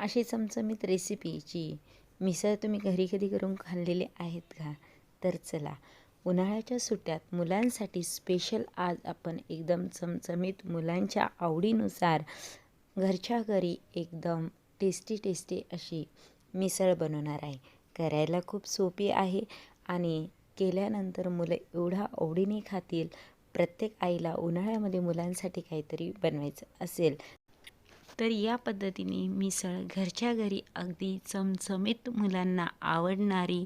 अशी चमचमीत रेसिपीची मिसळ तुम्ही घरी कधी करून खाल्लेले आहेत का? तर चला उन्हाळ्याच्या सुट्ट्यात मुलांसाठी स्पेशल आज आपण एकदम चमचमीत मुलांच्या आवडीनुसार घरच्या घरी एकदम टेस्टी टेस्टी अशी मिसळ बनवणार आहे. करायला खूप सोपी आहे आणि केल्यानंतर मुलं एवढा आवडीने खातील प्रत्येक आईला उन्हाळ्यामध्ये मुलांसाठी काहीतरी बनवायचं असेल. तर या पद्धतीने मिसळ घरच्या घरी अगदी चमचमीत मुलांना आवडणारी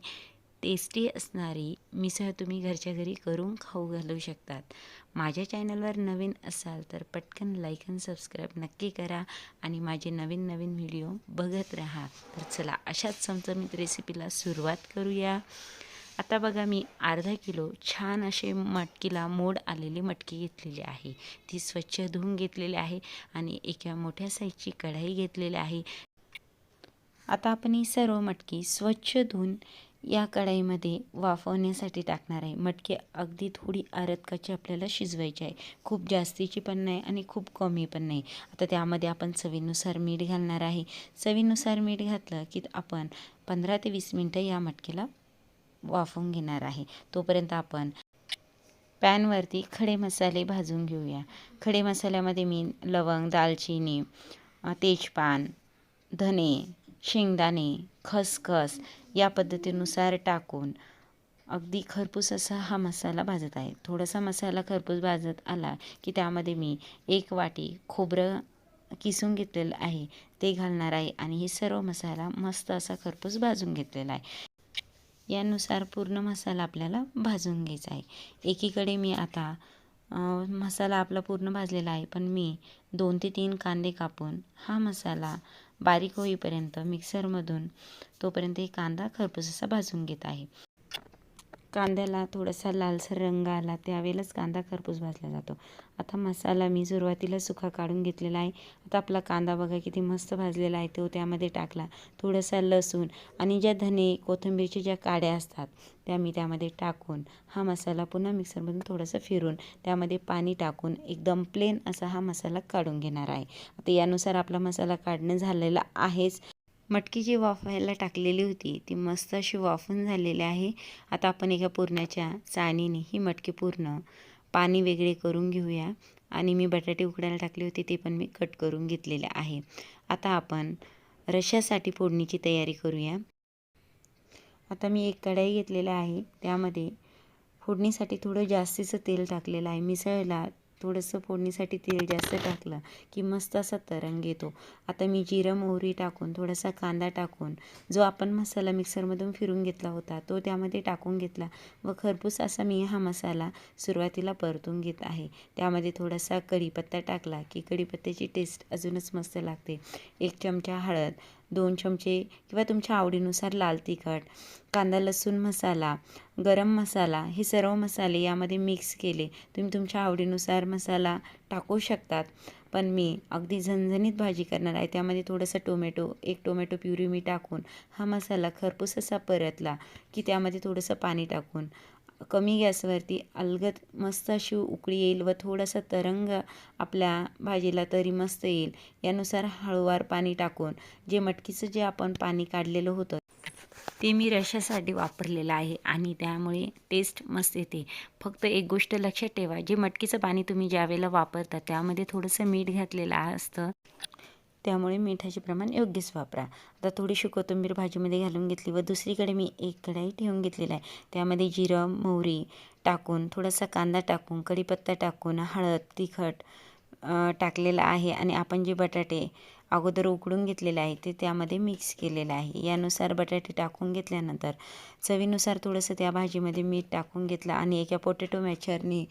टेस्टी असणारी मिसळ तुम्ही घरच्या घरी करून खाऊ घालू शकतात. माझ्या चॅनलवर नवीन असाल तर पटकन लाईक आणि सबस्क्राईब नक्की करा आणि माझे नवीन नवीन व्हिडिओ बघत राहा. तर चला अशाच चमचमीत रेसिपीला सुरुवात करूया. आता बघा मी अर्धा किलो छान असे मटकीला मोड आलेली मटकी घेतलेली आहे. ती स्वच्छ धुवून घेतलेली आहे आणि एका मोठ्या साईजची कढाई घेतलेली आहे. आता आपण ही सर्व मटकी स्वच्छ धुवून या कढाईमध्ये वाफवण्यासाठी टाकणार आहे. मटकी अगदी थोडी आरतकाची आपल्याला शिजवायची आहे. खूप जास्तीची पण नाही आणि खूप कमी पण नाही. आता त्यामध्ये आपण चवीनुसार मीठ घालणार आहे. चवीनुसार मीठ घातलं की आपण पंधरा ते वीस मिनटं या मटकीला वाफवून घेणार आहे. तोपर्यंत आपण पॅनवरती खडे मसाले भाजून घेऊया. खडे मसाल्यामध्ये मी लवंग दालचिनी तेजपान धने शेंगदाणे खसखस या पद्धतीनुसार टाकून अगदी खरपूस असा हा मसाला भाजत आहे. थोडासा मसाला खरपूस भाजत आला की त्यामध्ये मी एक वाटी खोबरं किसून घेतलेलं आहे. ते घालणार आहे आणि हे सर्व मसाला मस्त असा खरपूस भाजून घेतलेला आहे. यानुसार पूर्ण मसाला आपल्याला भाजून घ्यायचा आहे. एकीकडे मी आता मसाला आपला पूर्ण भाजलेला आहे पण मी दोन ते तीन कांदे कापून हा मसाला बारीक होईपर्यंत मिक्सरमधून तोपर्यंत एक कांदा खरपूस असा भाजून घेत आहे. कांद्याला थोडासा लालसर रंग आला त्यावेळेलाच कांदा खरपूस भाजला जातो. आता मसाला मी सुरुवातीला सुका काढून घेतलेला आहे. आता आपला कांदा बघा किती मस्त भाजलेला आहे तो त्यामध्ये टाकला. थोडासा लसूण आणि ज्या धने कोथिंबीरच्या ज्या काड्या असतात त्या मी त्यामध्ये टाकून हा मसाला पुन्हा मिक्सरमधून थोडंसं फिरून त्यामध्ये पाणी टाकून एकदम प्लेन असा हा मसाला काढून घेणार आहे. आता यानुसार आपला मसाला काढणं झालेला आहेच. मटकी जी वाफायला टाकलेली होती. ती मस्त अशी वाफून झालेली आहे. आता आपण एका पुरणाच्या चाणीने ही मटकी पूर्ण पाणी वेगळे करून घेऊया. आणि मी बटाटे उकडायला टाकले होते ते पण मी कट करून घेतलेले आहे. आता आपण रश्यासाठी फोडणीची तयारी करूया. आता मी एक कढाई घेतलेला आहे. त्यामध्ये फोडणीसाठी थोडं जास्तीचं तेल टाकलेलं आहे. मिसळला थोडंसं फोडणीसाठी तेल जास्त टाकलं की मस्त असा तरंग येतो. आता मी जिरं मोहरी टाकून थोडासा कांदा टाकून जो आपण मसाला मिक्सरमधून फिरून घेतला होता तो त्यामध्ये टाकून घेतला व खरपूस असा मी हा मसाला सुरुवातीला परतून घेत आहे. त्यामध्ये थोडासा कढीपत्ता टाकला की कढीपत्त्याची टेस्ट अजूनच मस्त लागते. एक चमचा हळद दोन चमचे किंवा तुमच्या आवडीनुसार लाल तिखट कांदा लसूण मसाला गरम मसाला हे सर्व मसाले यामध्ये मिक्स केले. तुम्ही तुमच्या आवडीनुसार मसाला टाकू शकतात. पण मी अगदी झणझणीत भाजी करणार आहे. त्यामध्ये थोडंसं टोमॅटो एक टोमॅटो प्युरी मी टाकून हा मसाला खरपूस असा परतला की त्यामध्ये थोडंसं पाणी टाकून कमी गॅसवरती अलगद मस्त अशी उकळी येईल व थोडासा तरंग आपल्या भाजीला तरी मस्त येईल. यानुसार हळूवार पाणी टाकून जे मटकीचं जे आपण पाणी काढलेलं होतं ते मी रशासाठी वापरलेलं आहे आणि त्यामुळे टेस्ट मस्त येते. फक्त एक गोष्ट लक्षात ठेवा जे मटकीचं पाणी तुम्ही ज्यावेळेला वापरता त्यामध्ये थोडंसं मीठ घातलेलं असतं. त्यामुळे मिठाचे प्रमाण योग्यच वापरा. आता थोडीशी कोथिंबीर भाजीमध्ये घालून घेतली व दुसरीकडे मी एक कढाई ठेवून घेतलेला आहे. त्यामध्ये जिरं मोहरी टाकून थोडासा कांदा टाकून कढीपत्ता टाकून हळद तिखट टाकलेलं आहे आणि आपण जे बटाटे अगोदर उकडून घेतलेले आहे ते त्यामध्ये मिक्स केलेलं आहे. यानुसार बटाटे टाकून घेतल्यानंतर चवीनुसार थोडंसं त्या भाजीमध्ये मीठ टाकून घेतलं आणि एका पोटॅटो मॅचरनी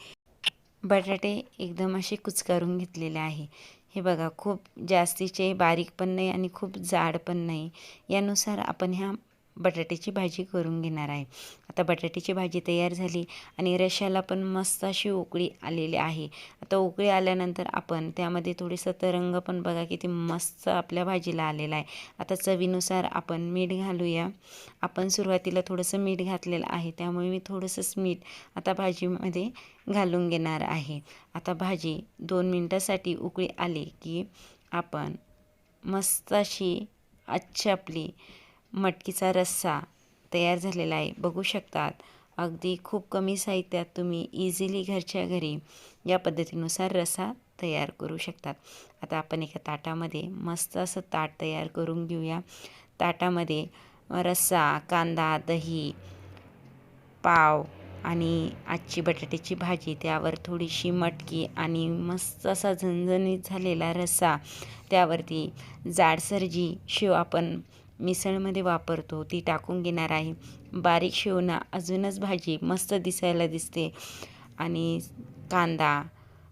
बटाटे एकदम असे कुचकारून घेतलेले आहे. हे बघा खूप जास्तीचे बारीक पण नाही आणि खूप जाड पण नाही. यानुसार आपण ह्या बटाट्याची भाजी करून घेणार आहे. आता बटाट्याची भाजी तयार झाली आणि रश्याला पण मस्त अशी उकळी आलेली आहे. आता उकळी आल्यानंतर आपण त्यामध्ये थोडीसं तरंग पण बघा किती मस्त आपल्या भाजीला आलेला आहे. आता चवीनुसार आपण मीठ घालूया. आपण सुरुवातीला थोडंसं मीठ घातलेलं आहे. त्यामुळे मी थोडंसंच मीठ आता भाजीमध्ये घालून घेणार आहे. आता भाजी दोन मिनटासाठी उकळी आली की आपण मस्त अशी आजची आपली मटकीचा रस्सा तयार झालेला आहे. बघू शकतात. अगदी खूप कमी साहित्यात तुम्ही इझिली घरच्या घरी या पद्धतीनुसार रस्सा तयार करू शकतात. आता आपण एका ताटामध्ये मस्त असं ताट तयार करून घेऊया. ताटामध्ये रस्सा कांदा दही पाव आणि आजची बटाट्याची भाजी त्यावर थोडीशी मटकी आणि मस्त असा झणझणीत झालेला रस्सा त्यावरती जाडसर जी शेव आपण मिसळमध्ये वापरतो ती टाकून घेणार आहे. बारीक शेवना अजूनच भाजी मस्त दिसायला दिसते. आणि कांदा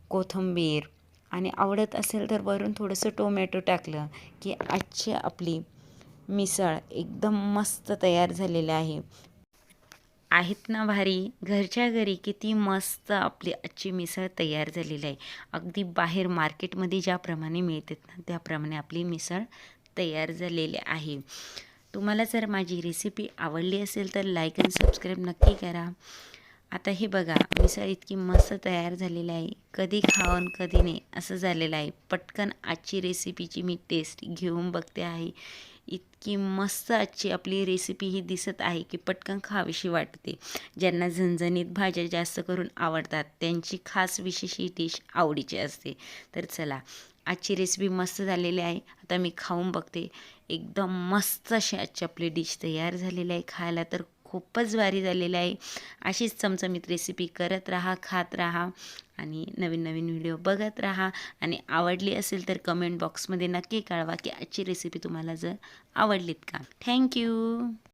कोथिंबीर आणि आवडत असेल तर वरून थोडंसं टोमॅटो टाकलं की आजची आपली मिसळ एकदम मस्त तयार झालेली आहे. आहेत ना भारी? घरच्या घरी किती मस्त आपली आजची मिसळ तयार झालेली आहे. अगदी बाहेर मार्केटमध्ये ज्याप्रमाणे मिळतात ना त्याप्रमाणे आपली मिसळ तयार झालेले आहे. तुम्हाला जर माझी रेसिपी आवडली असेल तर लाईक आणि सबस्क्राईब नक्की करा. आता हे बघा मिसळ इतकी मस्त तयार झालेली आहे. कधी खावन कधी नाही असं झालेलं आहे. पटकन आजची रेसिपीची मी टेस्ट घेऊन बघते आहे. इतकी मस्त आजची आपली रेसिपी ही दिसत आहे की पटकन खावीशी वाटते. ज्यांना झणझणीत भाज्या जास्त करून आवडतात त्यांची खास विशेष ही डिश आवडीची असते. तर चला आजची रेसिपी मस्त झालेली आहे. आता मी खाऊन बघते. एकदम मस्त अशी आजची आपली डिश तयार झालेली आहे खायला. तर खूपच भारी झालेलं आहे. अशीच चमचमीत रेसिपी करत राहा खात राहा आणि नवीन नवीन व्हिडिओ बघत राहा. आणि आवडली असेल तर कमेंट बॉक्समध्ये नक्की कळवा की आजची रेसिपी तुम्हाला जर आवडलीत का. थँक्यू